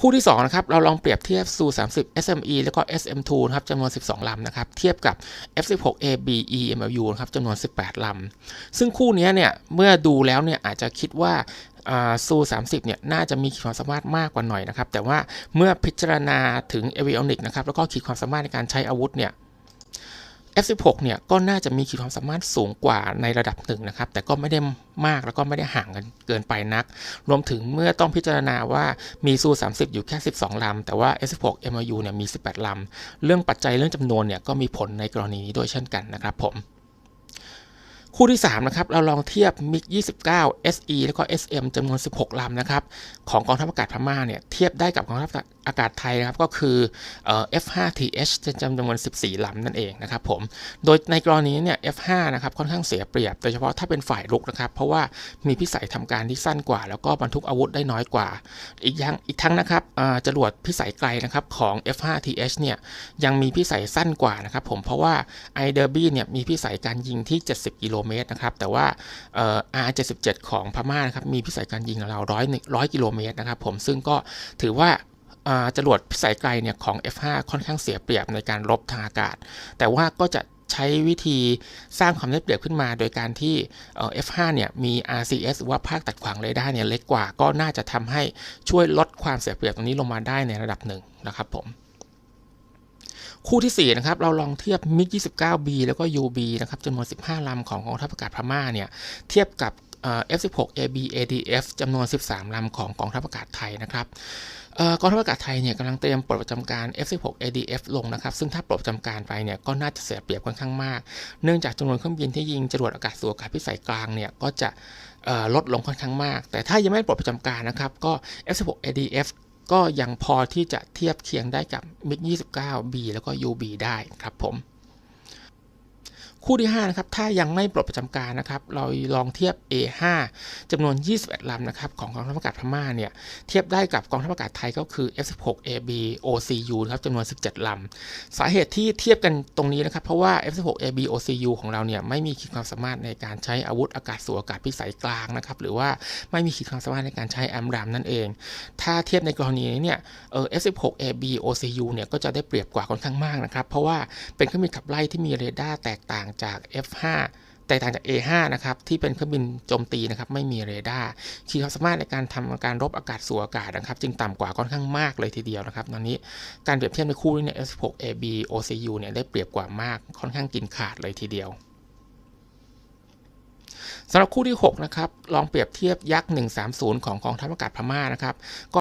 คู่ที่2นะครับเราลองเปรียบเทียบ Su 30 SME แล้วก็ SM2 นะครับจำนวน 12 ลำนะครับเทียบกับ F16 AB EMLU นะครับจำนวน 18 ลำ ซึ่งคู่นี้เนี่ยเมื่อดูแล้วเนี่ยอาจจะคิดว่าซู30เนี่ยน่าจะมีขีดความสามารถมากกว่าหน่อยนะครับแต่ว่าเมื่อพิจารณาถึง avionics นะครับแล้วก็ขีดความสามารถในการใช้อาวุธเนี่ย F16 เนี่ยก็น่าจะมีขีดความสามารถสูงกว่าในระดับหนึ่งนะครับ แต่ก็ไม่ได้มากแล้วก็ไม่ได้ห่างกันเกินไปนัก รวมถึงเมื่อต้องพิจารณาว่ามีซู30 อยู่แค่ 12 ลำ แต่ว่า F16 MU เนี่ยมี 18 ลำ เรื่องปัจจัยเรื่องจำนวนเนี่ยก็มีผลในกรณีนี้ด้วยเช่นกันนะครับผม คู่ที่ 3 นะครับ เราลองเทียบ MiG 29 SE แล้วก็ SM จำนวน 16 ลำนะครับ ของกองทัพอากาศพม่าเนี่ย เทียบได้กับกองทัพอากาศไทยนะครับ ก็คือเอ่อ F5TH จำนวน 14 ลำนั่นเองนะครับผม โดยในกรณีเนี่ย F5 นะครับ ค่อนข้างเสียเปรียบ โดยเฉพาะถ้าเป็นฝ่ายรุกนะครับ เพราะว่ามีพิสัยทำการที่สั้นกว่า แล้วก็บรรทุกอาวุธได้น้อยกว่า อีกอย่างอีกทั้งนะครับจรวดพิสัยไกลนะครับของ F5TH เนี่ย ยังมีพิสัยสั้นกว่านะครับผม เพราะว่า i d e r b y เนี่ย มีพิสัยการยิงที่ 70 กิโลเมตรนะครับ แต่ว่าเอ่อ R77 ของพม่านะครับ มีพิสัยการยิงเราร้อยร้อยกิโลเมตรนะครับผม ซึ่งก็ถือว่าจรวดพิสัยไกลเนี่ยของ F5 ค่อนข้างเสียเปรียบในการรบทางอากาศ แต่ว่าก็จะใช้วิธีสร้างความได้เปรียบขึ้นมา โดยการที่ F5 เนี่ยมี RCS หรือว่าภาคตัดขวางเรดาร์เนี่ยเล็กกว่า ก็น่าจะทำให้ช่วยลดความเสียเปรียบตรงนี้ลงมาได้ในระดับหนึ่งนะครับผม คู่ที่ 4 นะครับ เราลองเทียบ MiG 29B แล้วก็ UB นะครับจำนวน 15 ลำของกองทัพอากาศพม่าเนี่ย เทียบกับเอ่อ F16 AB ADF จำนวน 13 ลำของกองทัพอากาศไทยนะครับกองทัพอากาศไทยเนี่ยกำลังเตรียมปลดประจำการ F16 ADF ลงนะครับ ซึ่งถ้าปลดประจำการไปเนี่ยก็น่าจะเสียเปรียบค่อนข้างมาก เนื่องจากจำนวนเครื่องบินที่ยิงจรวดอากาศสู่อากาศพิสัยกลางเนี่ยก็จะลดลงค่อนข้างมาก แต่ถ้ายังไม่ปลดประจำการนะครับก็ F16 ADF ก็ยังพอที่จะเทียบเคียงได้กับ MiG 29B แล้วก็ UB ได้ครับผม คู่ที่5นะครับถ้ายังไม่ปลดประจำการนะครับเราลองเทียบ A5 จำนวน 21ลำนะครับของกองทัพอากาศพม่าเนี่ยเทียบได้กับกองทัพอากาศไทยก็คือ F16 AB OCU นะครับจำนวน 17ลำสาเหตุที่เทียบกันตรงนี้นะครับ เพราะว่า F16 AB OCU ของเราเนี่ยไม่มีขีดความสามารถในการใช้อาวุธอากาศสู่อากาศพิสัยกลางนะครับหรือว่าไม่มีขีดความสามารถในการใช้แอมรามนั่นเอง ถ้าเทียบในกรณีนี้เนี่ยเออ F16 AB OCU เนี่ยก็จะได้เปรียบกว่าค่อนข้างมากนะครับเพราะว่าเป็นเครื่องบินขับไล่ที่มีเรดาร์แตกต่างจาก F5 แตกต่างจาก A5 นะครับที่เป็นเครื่องบินโจมตีนะครับไม่มีเรดาร์ขีดความสามารถในการทำการรบอากาศสู่อากาศนะครับ จึงต่ำกว่าค่อนข้างมากเลยทีเดียวนะครับตอนนี้การเปรียบเทียบในคู่นี้เนี่ย F16 AB OCU เนี่ยได้เปรียบกว่ามากค่อนข้างกินขาดเลยทีเดียวสำหรับคู่ที่ 6 นะครับ ลองเปรียบเทียบยักษ์ 130 ของกองทัพอากาศพม่านะครับก็